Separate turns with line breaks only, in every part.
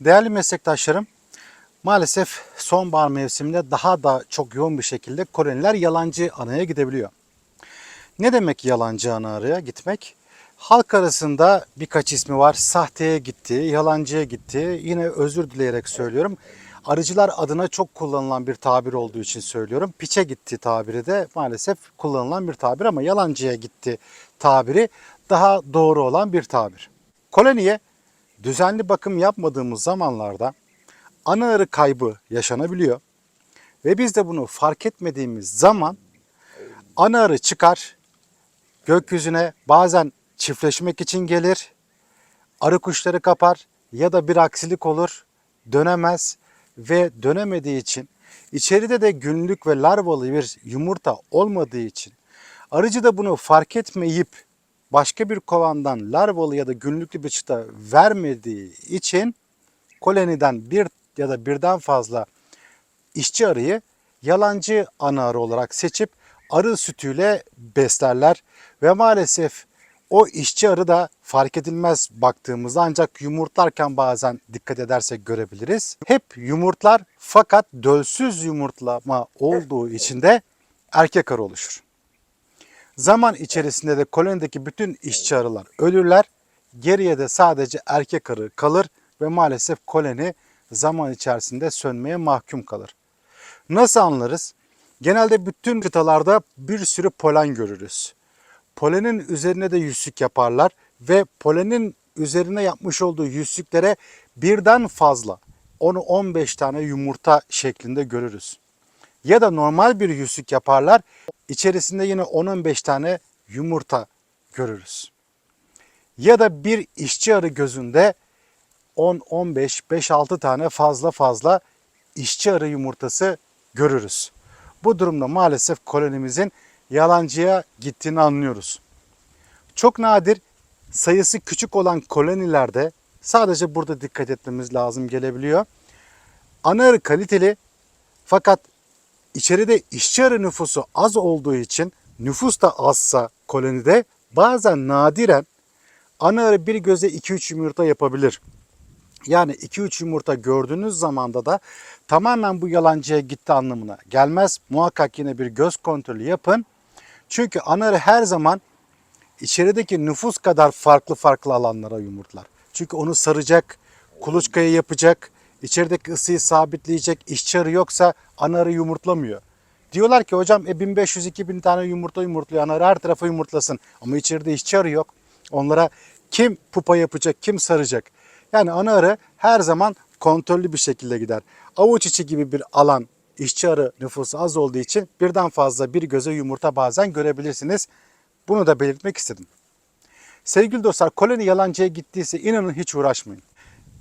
Değerli meslektaşlarım, maalesef sonbahar mevsiminde daha da çok yoğun bir şekilde koloniler yalancı anaya gidebiliyor. Ne demek yalancı ana araya gitmek? Halk arasında birkaç ismi var. Sahteye gitti, yalancıya gitti. Yine özür dileyerek söylüyorum. Arıcılar adına çok kullanılan bir tabir olduğu için söylüyorum. Piçe gitti tabiri de maalesef kullanılan bir tabir ama yalancıya gitti tabiri daha doğru olan bir tabir. Koloniye düzenli bakım yapmadığımız zamanlarda ana arı kaybı yaşanabiliyor. Ve biz de bunu fark etmediğimiz zaman ana arı çıkar, gökyüzüne bazen çiftleşmek için gelir, arı kuşları kapar ya da bir aksilik olur, dönemez ve dönemediği için içeride de günlük ve larvalı bir yumurta olmadığı için arıcı da bunu fark etmeyip başka bir kovandan larvalı ya da günlüklü bir çıta vermediği için koloniden bir ya da birden fazla işçi arıyı yalancı ana arı olarak seçip arı sütüyle beslerler ve maalesef o işçi arı da fark edilmez baktığımızda ancak yumurtlarken bazen dikkat edersek görebiliriz. Hep yumurtlar fakat dölsüz yumurtlama olduğu için de erkek arı oluşur. Zaman içerisinde de kolonideki bütün işçi arılar ölürler. Geriye de sadece erkek arı kalır ve maalesef koloni zaman içerisinde sönmeye mahkum kalır. Nasıl anlarız? Genelde bütün kıtalarda bir sürü polen görürüz. Polenin üzerine de yüzsük yaparlar ve polenin üzerine yapmış olduğu yüzsüklere birden fazla 10-15 tane yumurta şeklinde görürüz. Ya da normal bir yüzsük yaparlar. içerisinde yine 10-15 tane yumurta görürüz. Ya da bir işçi arı gözünde 10, 15, 5, 6 tane fazla fazla işçi arı yumurtası görürüz. Bu durumda maalesef kolonimizin yalancıya gittiğini anlıyoruz. Çok nadir sayısı küçük olan kolonilerde sadece burada dikkat etmemiz lazım gelebiliyor. Ana arı kaliteli fakat içeride işçi arı nüfusu az olduğu için nüfus da azsa kolonide bazen nadiren ana arı bir göze 2-3 yumurta yapabilir. Yani 2-3 yumurta gördüğünüz zamanda da tamamen bu yalancıya gitti anlamına gelmez. Muhakkak yine bir göz kontrolü yapın. Çünkü ana arı her zaman içerideki nüfus kadar farklı farklı alanlara yumurtlar. Çünkü onu saracak, kuluçkayı yapacak, içerideki ısıyı sabitleyecek, işçi arı yoksa ana arı yumurtlamıyor. Diyorlar ki hocam e 1500-2000 tane yumurta yumurtluyor ana arı her tarafa yumurtlasın. Ama içeride işçi arı yok. Onlara kim pupa yapacak, kim saracak? Yani ana arı her zaman kontrollü bir şekilde gider. Avuç içi gibi bir alan işçi arı nüfusu az olduğu için birden fazla bir göze yumurta bazen görebilirsiniz. Bunu da belirtmek istedim. Sevgili dostlar koloni yalancıya gittiyse inanın hiç uğraşmayın.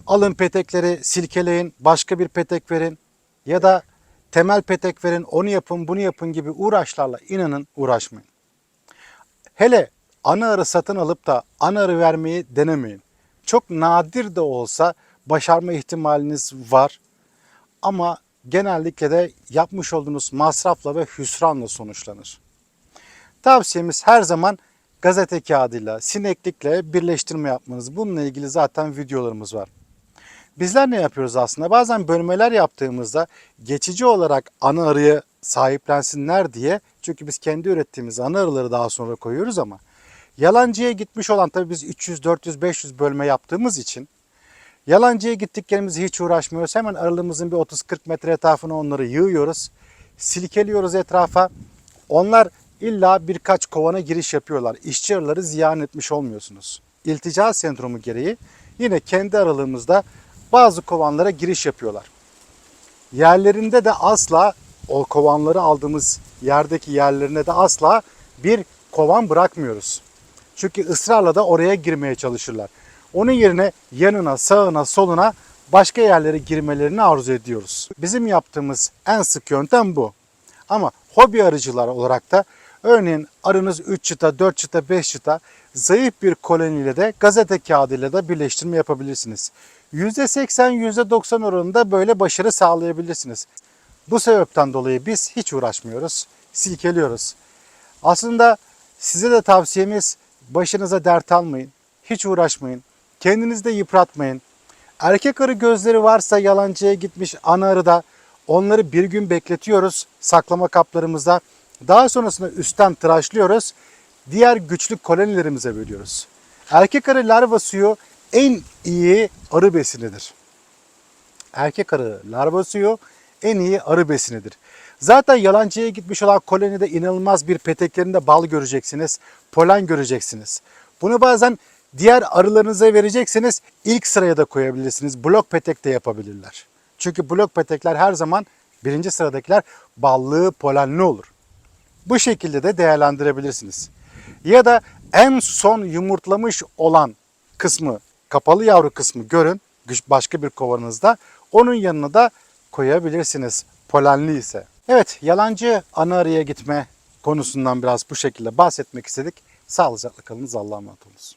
Alın petekleri silkeleyin, başka bir petek verin ya da temel petek verin, onu yapın, bunu yapın gibi uğraşlarla inanın uğraşmayın. Hele ana arı satın alıp da ana arı vermeyi denemeyin. Çok nadir de olsa başarma ihtimaliniz var. Ama genellikle de yapmış olduğunuz masrafla ve hüsranla sonuçlanır. Tavsiyemiz her zaman gazete kağıdıyla, sineklikle birleştirme yapmanız. Bununla ilgili zaten videolarımız var. Bizler ne yapıyoruz aslında? Bazen bölmeler yaptığımızda geçici olarak ana arıya sahiplensinler diye çünkü biz kendi ürettiğimiz ana arıları daha sonra koyuyoruz ama yalancıya gitmiş olan tabii biz 300, 400, 500 bölme yaptığımız için yalancıya gittiklerimizi hiç uğraşmıyoruz. Hemen aralığımızın bir 30-40 metre etrafına onları yığıyoruz. Silkeliyoruz etrafa. Onlar illa birkaç kovana giriş yapıyorlar. İşçi arıları ziyan etmiş olmuyorsunuz. İltica sendromu gereği yine kendi aralığımızda bazı kovanlara giriş yapıyorlar. Yerlerinde de asla o kovanları aldığımız yerdeki yerlerine de asla bir kovan bırakmıyoruz. Çünkü ısrarla da oraya girmeye çalışırlar. Onun yerine yanına, sağına, soluna başka yerlere girmelerini arzu ediyoruz. Bizim yaptığımız en sık yöntem bu. Ama hobi arıcılar olarak da örneğin arınız 3 çıta, 4 çıta, 5 çıta zayıf bir koloniyle de gazete kağıdıyla da birleştirme yapabilirsiniz. %80, %90 oranında böyle başarı sağlayabilirsiniz. Bu sebepten dolayı biz hiç uğraşmıyoruz, silkeliyoruz. Aslında size de tavsiyemiz başınıza dert almayın, hiç uğraşmayın, kendinizi de yıpratmayın. Erkek arı gözleri varsa yalancıya gitmiş ana arıda onları bir gün bekletiyoruz saklama kaplarımızda. Daha sonrasında üstten tıraşlıyoruz. Diğer güçlü kolonilerimize bölüyoruz. Erkek arı larva suyu en iyi arı besinidir. Erkek arı larva suyu en iyi arı besinidir. Zaten yalancıya gitmiş olan kolonide inanılmaz bir peteklerinde bal göreceksiniz, polen göreceksiniz. Bunu bazen diğer arılarınıza vereceksiniz, ilk sıraya da koyabilirsiniz. Blok petek de yapabilirler. Çünkü blok petekler her zaman birinci sıradakiler ballı, polenli olur. Bu şekilde de değerlendirebilirsiniz. Ya da en son yumurtlamış olan kısmı, kapalı yavru kısmı görün başka bir kovanızda. Onun yanına da koyabilirsiniz polenli ise. Evet yalancı ana arıya gitme konusundan biraz bu şekilde bahsetmek istedik. Sağlıcakla kalınız Allah'a emanet olunuz.